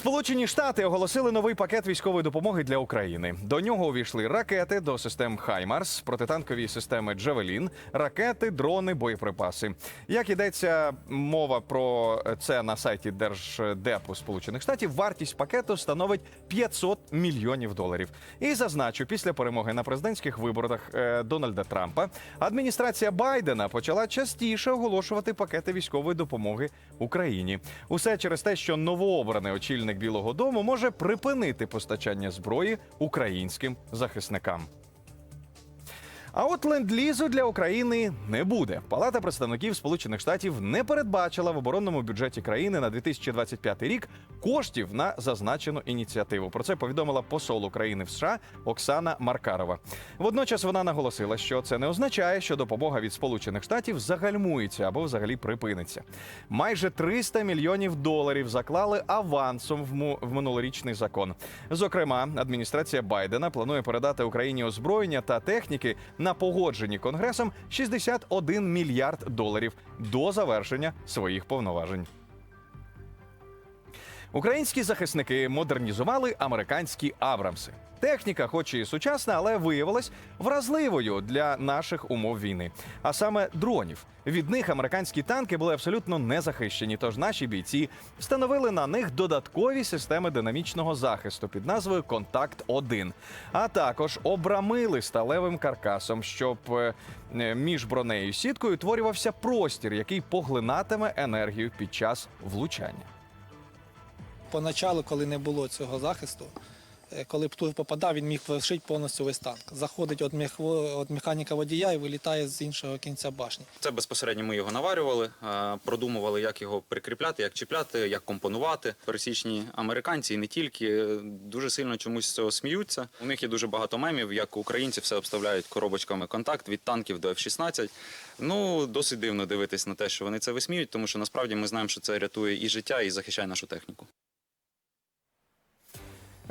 Сполучені Штати оголосили новий пакет військової допомоги для України. До нього увійшли ракети до систем Хаймарс, протитанкові системи Джавелін, ракети, дрони, боєприпаси. Як йдеться мова про це на сайті Держдепу Сполучених Штатів, вартість пакету становить 500 мільйонів доларів. І зазначу, після перемоги на президентських виборах е, Дональда Трампа адміністрація Байдена почала частіше оголошувати пакети військової допомоги Україні. Усе через те, що новообраний очільник Білого Дому може припинити постачання зброї українським захисникам. А от ленд-лізу для України не буде. Палата представників Сполучених Штатів не передбачила в оборонному бюджеті країни на 2025 рік коштів на зазначену ініціативу. Про це повідомила посол України в США Оксана Маркарова. Водночас вона наголосила, що це не означає, що допомога від Сполучених Штатів загальмується або взагалі припиниться. Майже 300 мільйонів доларів заклали авансом в, минулорічний закон. Зокрема, адміністрація Байдена планує передати Україні озброєння та техніки на погоджені конгресом 61 мільярд доларів до завершення своїх повноважень. Українські захисники модернізували американські Абрамси. Техніка, хоч і сучасна, але виявилась вразливою для наших умов війни. А саме дронів. Від них американські танки були абсолютно не захищені. Тож наші бійці встановили на них додаткові системи динамічного захисту під назвою Контакт 1 а також обрамили сталевим каркасом, щоб е, е, між бронею і сіткою утворювався простір, який поглинатиме енергію під час влучання. Поначалу, коли не було цього захисту, е, коли птур попадав, він міг вишити повністю весь танк. Заходить від, мех... від механіка водія і вилітає з іншого кінця башні. Це безпосередньо ми його наварювали, е, продумували, як його прикріпляти, як чіпляти, як компонувати. Пересічні американці і не тільки е, дуже сильно чомусь з цього сміються. У них є дуже багато мемів, як українці все обставляють коробочками контакт від танків до F-16. Ну досить дивно дивитись на те, що вони це висміють, тому що насправді ми знаємо, що це рятує і життя, і захищає нашу техніку.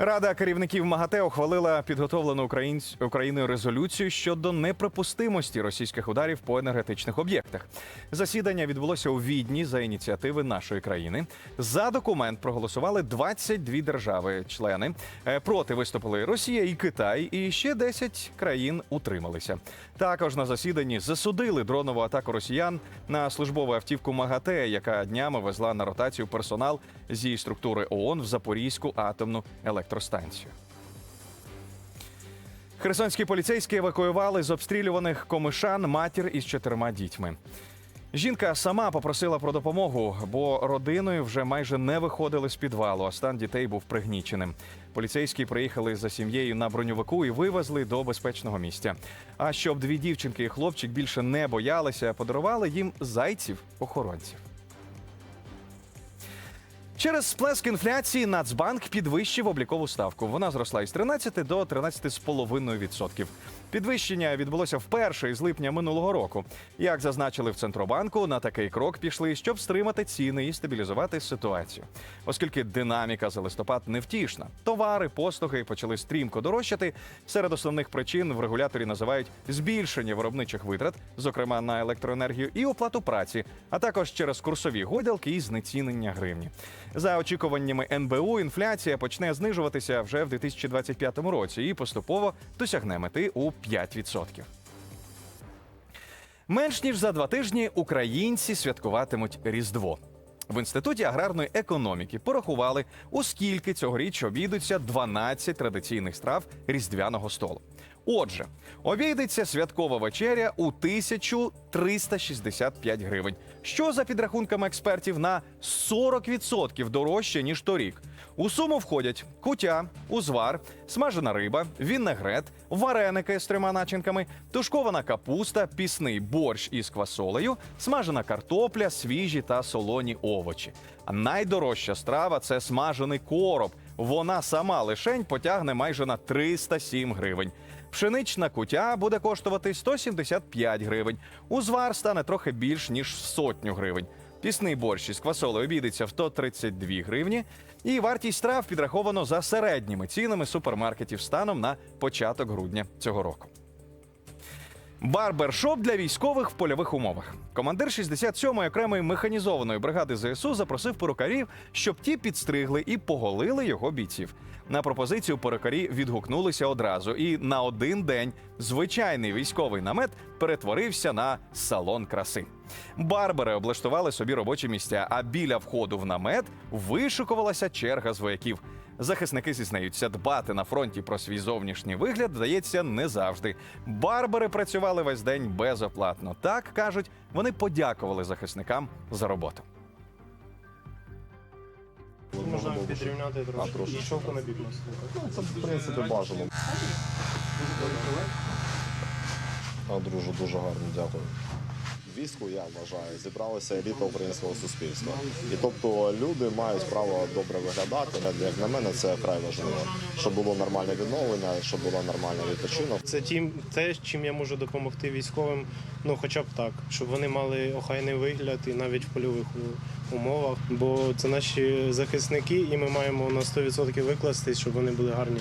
Рада керівників МАГАТЕ ухвалила підготовлену українсь... Україною резолюцію щодо неприпустимості російських ударів по енергетичних об'єктах. Засідання відбулося у Відні за ініціативи нашої країни. За документ проголосували 22 держави-члени. Е, Проти виступили Росія і Китай, і ще 10 країн утрималися. Також на засіданні засудили дронову атаку росіян на службову автівку МАГАТЕ, яка днями везла на ротацію персонал зі структури ООН в Запорізьку атомну електростанцію. Херсонські поліцейські евакуювали з обстрілюваних комишан матір із чотирма дітьми. Жінка сама попросила про допомогу, бо родиною вже майже не виходили з підвалу, а стан дітей був пригніченим. Поліцейські приїхали за сім'єю на броньовику і вивезли до безпечного місця. А щоб дві дівчинки і хлопчик більше не боялися, подарували їм зайців-охоронців. Через сплеск інфляції Нацбанк підвищив облікову ставку. Вона зросла із 13 до 13,5%. Підвищення відбулося вперше із липня минулого року. Як зазначили в Центробанку, на такий крок пішли, щоб стримати ціни і стабілізувати ситуацію. Оскільки динаміка за листопад невтішна, товари, послуги почали стрімко дорожчати. Серед основних причин в регуляторі називають збільшення виробничих витрат, зокрема на електроенергію, і оплату праці, а також через курсові годілки і знецінення гривні. За очікуваннями НБУ, інфляція почне знижуватися вже в 2025 році і поступово досягне мети у 5%. Менш ніж за два тижні українці святкуватимуть Різдво. В інституті аграрної економіки порахували, у скільки цьогоріч обійдуться 12 традиційних страв різдвяного столу. Отже, обійдеться святкова вечеря у 1365 гривень, що за підрахунками експертів на 40% дорожче ніж торік. У суму входять кутя, узвар, смажена риба, вінегрет, вареники з трьома начинками, тушкована капуста, пісний борщ із квасолею, смажена картопля, свіжі та солоні овочі. А найдорожча страва це смажений короб. Вона сама лишень потягне майже на 307 гривень. Пшенична кутя буде коштувати 175 гривень. Узвар стане трохи більш ніж сотню гривень. Пісний борщ із квасолею обійдеться в 132 гривні. І вартість страв підраховано за середніми цінами супермаркетів станом на початок грудня цього року. Барбершоп для військових в польових умовах. Командир 67-ї окремої механізованої бригади ЗСУ запросив перукарів, щоб ті підстригли і поголили його бійців. На пропозицію перукарі відгукнулися одразу, і на один день звичайний військовий намет перетворився на салон краси. Барбери облаштували собі робочі місця, а біля входу в намет вишикувалася черга з вояків. Захисники зізнаються, дбати на фронті про свій зовнішній вигляд вдається не завжди. Барбери працювали весь день безоплатно. Так кажуть, вони подякували захисникам за роботу. Можна підрівняти трошки. трошки. Щовку на бік. Ну, це, в принципі, бажано. А, друже, дуже гарно, дякую. Війську, я вважаю, зібралася еліта українського суспільства. І тобто люди мають право добре виглядати. Як на мене, це вкрай важливо. Щоб було нормальне відновлення, щоб було нормальний відпочинок. Це тім, те, чим я можу допомогти військовим, ну хоча б так, щоб вони мали охайний вигляд і навіть в польових умовах. Бо це наші захисники, і ми маємо на 100% викластись, щоб вони були гарні.